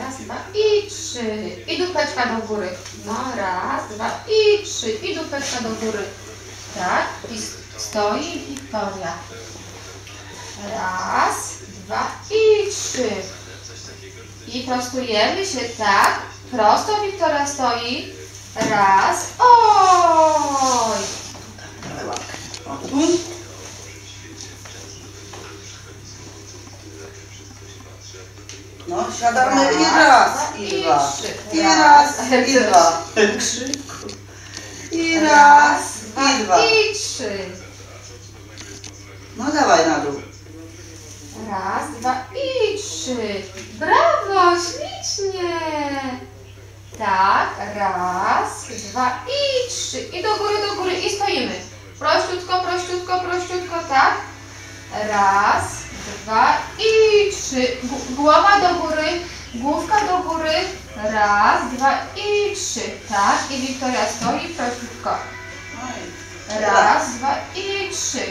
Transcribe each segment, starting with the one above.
Raz, dwa i trzy. I dupeczka do góry. No, raz, dwa i trzy. I dupeczka do góry. Tak. I stoi Wiktoria. Raz, dwa i trzy. I prostujemy się tak. Prosto Wiktoria stoi. Raz. Oj. No, siadamy i raz, i dwa. I raz, i dwa. Krzyku. I raz, i dwa. I trzy. No dawaj na dół. Raz, dwa i trzy. Brawo, ślicznie. Tak, raz, dwa i trzy. I do góry, do góry i stoimy. Prościutko, prościutko, prościutko, tak. Raz, dwa i trzy. Głowa do góry, główka do góry. Raz, dwa i trzy. Tak, i Wiktoria stoi prościutko. Raz, dwa i trzy.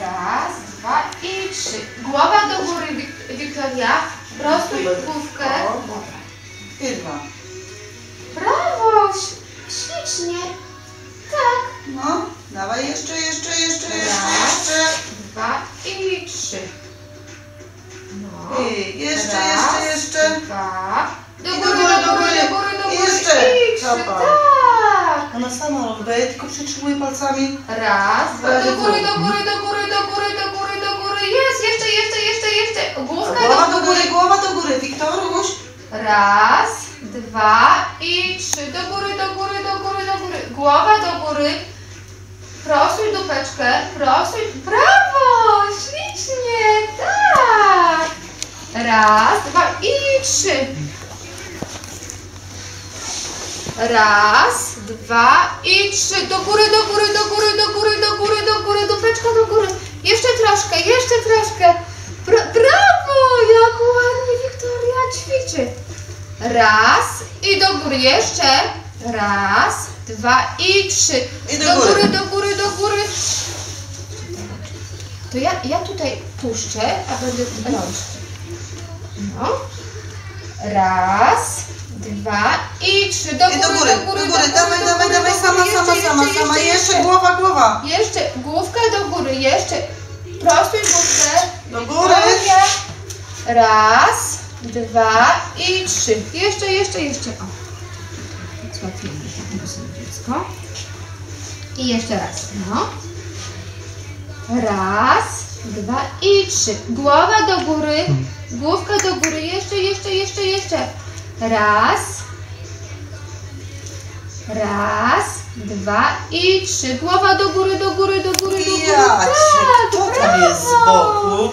Raz, dwa i trzy. Głowa do góry, Wik- Wiktoria. Prostuj główkę. I dwa. Brawo! Ślicznie. Tak. No, dawaj jeszcze, jeszcze, jeszcze, jeszcze, i trzy. No. I jeszcze, Raz, jeszcze, jeszcze. Dwa. Do I góry, do góry, do góry, do góry. Jeszcze. I trzy. Tak. Ona sama robi, tylko przytrzymuj palcami. Raz, dwa, do góry, do góry, do góry, do góry, do góry, do góry. Jest, jeszcze, jeszcze, jeszcze, jeszcze. Główka Głowa do do góry. góry, głowa do góry. Wiktoruś. Raz, dwa i trzy. Do góry, do góry, do góry, do góry. Głowa do góry. Prostuj dupeczkę. Prostuj. Brawo! Ślicznie! Tak! Raz, dwa i trzy. Raz, dwa i trzy. Do góry, do góry, do góry, do góry, do góry, do góry. Dupeczka do góry. Jeszcze troszkę, jeszcze troszkę. Bra brawo! Jak ładnie Wiktoria ćwiczy. Raz i do góry. Jeszcze. Raz, dwa i trzy. I do do góry. góry, do góry, do góry. To ja, ja tutaj puszczę, a będę rączki. No. Raz, dwa i trzy. Do I góry, do góry, do góry. Dawaj, dawaj, dawaj. Sama, Jeszcze, sama, jeszcze, sama, jeszcze, sama. jeszcze, Jeszcze głowa, głowa. Jeszcze główkę do góry, jeszcze. Prostuj główkę. Do góry. Raz, dwa i trzy. Jeszcze, jeszcze, jeszcze. O. Złapiemy dziecko. I jeszcze raz. No. Raz, dwa i trzy. Głowa do góry. Główka do góry. Jeszcze, jeszcze, jeszcze, jeszcze. Raz. Raz, dwa i trzy. Głowa do góry, do góry, do góry, do góry. Ja Tak, kto tam jest z boku?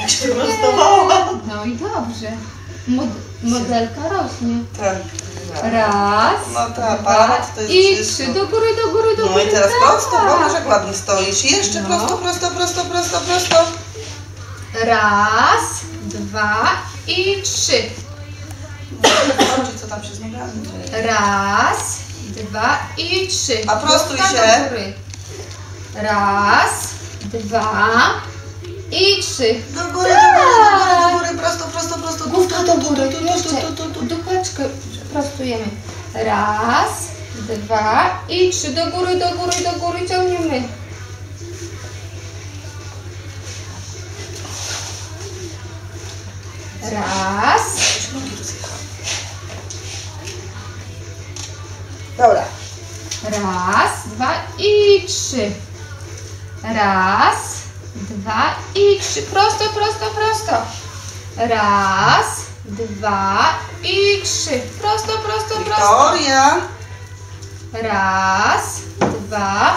Jak się prostowała. No i dobrze. Mod modelka rośnie. Tak. Raz, No dwa aparat to jest i wszystko. trzy. Do góry, do góry, do No góry. i teraz tak. prosto, jak ładnie stoisz. Jeszcze No. prosto, prosto, prosto, prosto, prosto. Raz, dwa i trzy. Zobaczcie co tam się z nogami dzieje. Raz, dwa i trzy. A prostuj się. Do góry. Raz, dwa i trzy. Do góry, do góry, do góry, do góry, prosto, prosto, prosto. Główka do góry. Tu, tu, tu, tu, tu. dupeczkę prostujemy. Raz, dwa i trzy. Do góry, do góry, do góry ciągniemy. Raz. Dobra. raz, dwa i trzy. Raz, dwa i trzy. Prosto, prosto, prosto. Raz, dwa i trzy. Prosto, prosto, prosto. Wiktoria. Raz, dwa.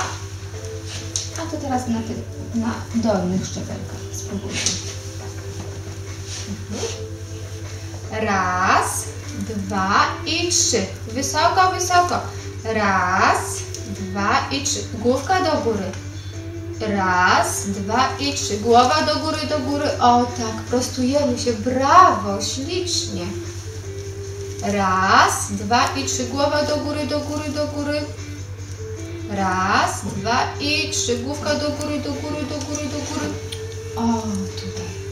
A to teraz na tym, na dolnych szczepelkach spróbujmy. Raz, dwa i trzy. Wysoko, wysoko. Raz, dwa i trzy. Główka do góry. Raz, dwa i trzy. Głowa do góry, do góry. O tak, prostujemy się. Brawo, ślicznie. Raz, dwa i trzy. Głowa do góry, do góry, do góry. Raz, dwa i trzy. Główka do góry, do góry, do góry, do góry. O, tutaj.